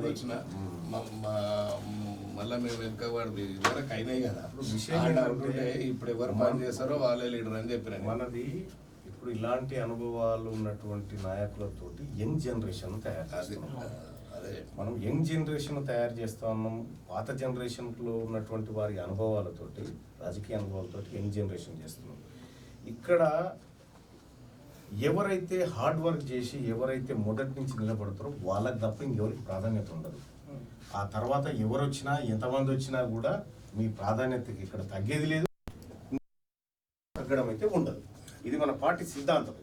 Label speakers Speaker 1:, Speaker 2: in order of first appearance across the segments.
Speaker 1: ముందుకు వచ్చిన మళ్ళా మేము వెనక వాడి వరకు అయినాయి కదా. ఇప్పుడు ఎవరు పని చేస్తారో వాళ్ళే లీడర్ అని చెప్పిన
Speaker 2: మనది ఇప్పుడు ఇలాంటి అనుభవాలు ఉన్నటువంటి నాయకులతోటి యంగ్ జనరేషన్ తయారు చేస్తున్నాం.
Speaker 1: అదే.
Speaker 2: మనం యంగ్ జనరేషన్ తయారు చేస్తా ఉన్నాం. పాత జనరేషన్లో ఉన్నటువంటి వారి అనుభవాలతోటి రాజకీయ అనుభవాలతోటి యంగ్ జనరేషన్ చేస్తున్నాం. ఇక్కడ ఎవరైతే హార్డ్ వర్క్ చేసి ఎవరైతే మొదటి నుంచి నిలబడతారో వాళ్ళకి తప్ప ఇంకెవరికి ప్రాధాన్యత ఉండదు. ఆ తర్వాత ఎవరు వచ్చినా ఎంతమంది వచ్చినా కూడా మీ ప్రాధాన్యతకి ఇక్కడ తగ్గేది లేదు. తగ్గడం అయితే ఉండదు. ఇది మన పార్టీ సిద్ధాంతం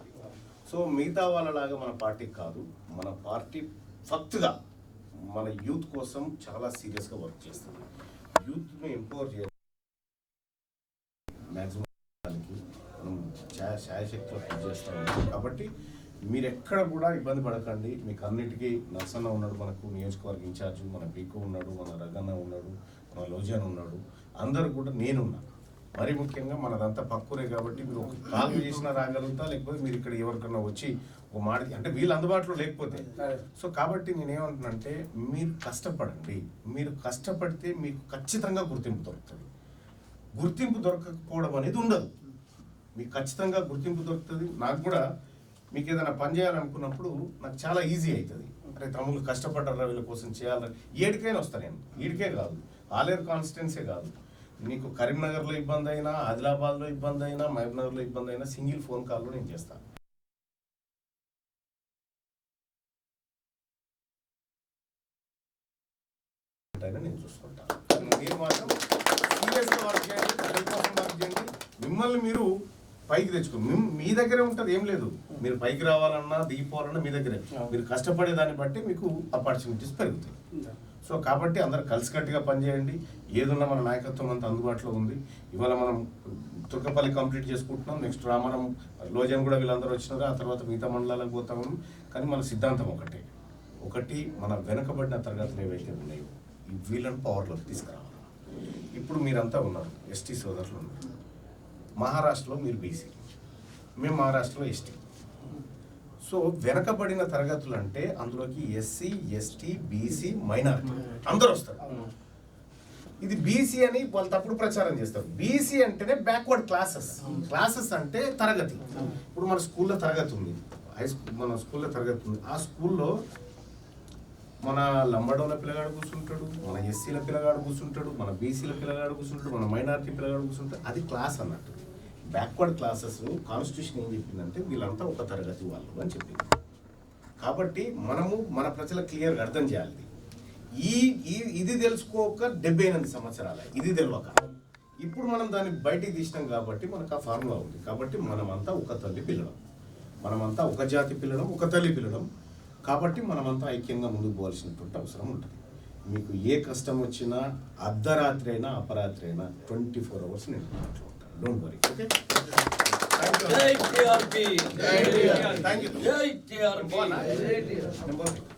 Speaker 2: సో మిగతా వాళ్ళలాగా మన పార్టీ కాదు. మన పార్టీ ఫక్త్గా మన యూత్ కోసం చాలా సీరియస్గా వర్క్ చేస్తుంది. యూత్ని ఎంపవర్ చేయాలి. మ్యాక్సిమం మనం ఛాయ- చేస్తూ ఉన్నాం కాబట్టి మీరు ఎక్కడ కూడా ఇబ్బంది పడకండి. మీకు అన్నిటికీ నర్సన్న ఉన్నాడు మనకు నియోజకవర్గ ఇన్ఛార్జ్ మన బీకో ఉన్నాడు మన రగన్న ఉన్నాడు మన లోజన్ ఉన్నాడు. అందరూ కూడా నేనున్నా. మరి ముఖ్యంగా మనదంతా పక్కూరే కాబట్టి మీరు ఒక కాల్ చేసినా రాగలుగుతా లేకపోతే మీరు ఇక్కడ ఎవరికన్నా వచ్చి ఒక మాట అంటే వీళ్ళు అందుబాటులో లేకపోతే. సో కాబట్టి నేనేమంటున్నానంటే మీరు కష్టపడండి. మీరు కష్టపడితే మీకు ఖచ్చితంగా గుర్తింపు దొరుకుతుంది. గుర్తింపు దొరకకపోవడం అనేది ఉండదు. మీకు ఖచ్చితంగా గుర్తింపు దొరుకుతుంది. నాకు కూడా మీకు ఏదైనా పని చేయాలనుకున్నప్పుడు నాకు చాలా ఈజీ అవుతుంది. అరే తమ్ముళ్ళు కష్టపడ్డారా వీళ్ళ కోసం చేయాలని ఏడికైనా వస్తాను నేను. ఈడికే కాదు. ఆలేరు కాన్స్టిట్యున్సీ కాదు. నీకు కరీంనగర్లో ఇబ్బంది అయినా ఆదిలాబాద్లో ఇబ్బంది అయినా మహబూబ్నగర్లో ఇబ్బంది అయినా సింగిల్ ఫోన్ కాల్లో నేను చేస్తాను నేను చూసుకుంటాను మీరు మాత్రం సీరియస్గా వర్క్ చేయండి వర్క్ చేయండి. మిమ్మల్ని మీరు పైకి తెచ్చుకో. మీ దగ్గరే ఉంటుంది ఏం లేదు. మీరు పైకి రావాలన్నా దిగిపోవాలన్నా మీ దగ్గరే. మీరు కష్టపడే దాన్ని బట్టి మీకు ఆపర్చునిటీస్ పెరుగుతాయి. సో కాబట్టి అందరు కలిసికట్టుగా పనిచేయండి. ఏదున్నా మన నాయకత్వం అంతా అందుబాటులో ఉంది. ఇవాళ మనం తుర్కపల్లి కంప్లీట్ చేసుకుంటున్నాం. నెక్స్ట్ రామరం లోజన్ కూడా వీళ్ళందరూ వచ్చినారు. ఆ తర్వాత మిగతా మండలాలకు పోతాము. కానీ మన సిద్ధాంతం ఒకటే. ఒకటి మన వెనకబడిన తరగతులు ఏవైతే ఉన్నాయో ఈ వీళ్ళని పవర్లోకి తీసుకురావాలి. ఇప్పుడు మీరంతా ఉన్నారు. ఎస్టీ సోదరులు ఉన్నారు. మహారాష్ట్రలో మీరు బీసీ. మేము మహారాష్ట్రలో ఎస్టీ. సో వెనకబడిన తరగతులు అంటే అందులోకి ఎస్సీ ఎస్టీ బీసీ మైనారిటీ. అందరూ వస్తారు. ఇది బీసీ అని వాళ్ళు తప్పుడు ప్రచారం చేస్తారు. బీసీ అంటేనే బ్యాక్వర్డ్ క్లాసెస్ క్లాసెస్ అంటే తరగతి. ఇప్పుడు మన స్కూల్లో తరగతి ఉంది. హై స్కూల్ మన స్కూల్లో తరగతి ఉంది. ఆ స్కూల్లో మన లంబడోల పిల్లగాడు కూర్చుంటాడు మన ఎస్సీల పిల్లగాడు కూర్చుంటాడు మన బీసీల పిల్లగాడు కూర్చుంటాడు మన మైనారిటీ పిల్లగాడు కూర్చుంటాడు. అది క్లాస్ అన్నట్టు. బ్యాక్వర్డ్ క్లాసెస్ కాన్స్టిట్యూషన్ ఏం చెప్పిందంటే వీళ్ళంతా ఒక తరగతి వాళ్ళు అని చెప్పింది. కాబట్టి మనము మన ప్రజలకు క్లియర్గా అర్థం చేయాలి ఈ ఈ- ఇది తెలుసుకోక డెబ్బై ఎనిమిది సంవత్సరాల. ఇది తెలియక ఇప్పుడు మనం దాన్ని బయటికి తీసినాం కాబట్టి మనకు ఆ ఫార్ములా ఉంది. కాబట్టి మనమంతా ఒక తల్లి పిల్లడం మనమంతా ఒక జాతి పిల్లడం ఒక తల్లి పిల్లడం కాబట్టి మనమంతా ఐక్యంగా ముందుకు పోవాల్సినటువంటి అవసరం ఉంటుంది. మీకు ఏ కష్టం వచ్చినా అర్ధరాత్రి అయినా అపరాత్రి అయినా ట్వంటీ ఫోర్ అవర్స్ నేను Don't worry, okay? Thank you.
Speaker 3: Thank you.
Speaker 2: Thank you.
Speaker 3: Thank you.
Speaker 2: Number.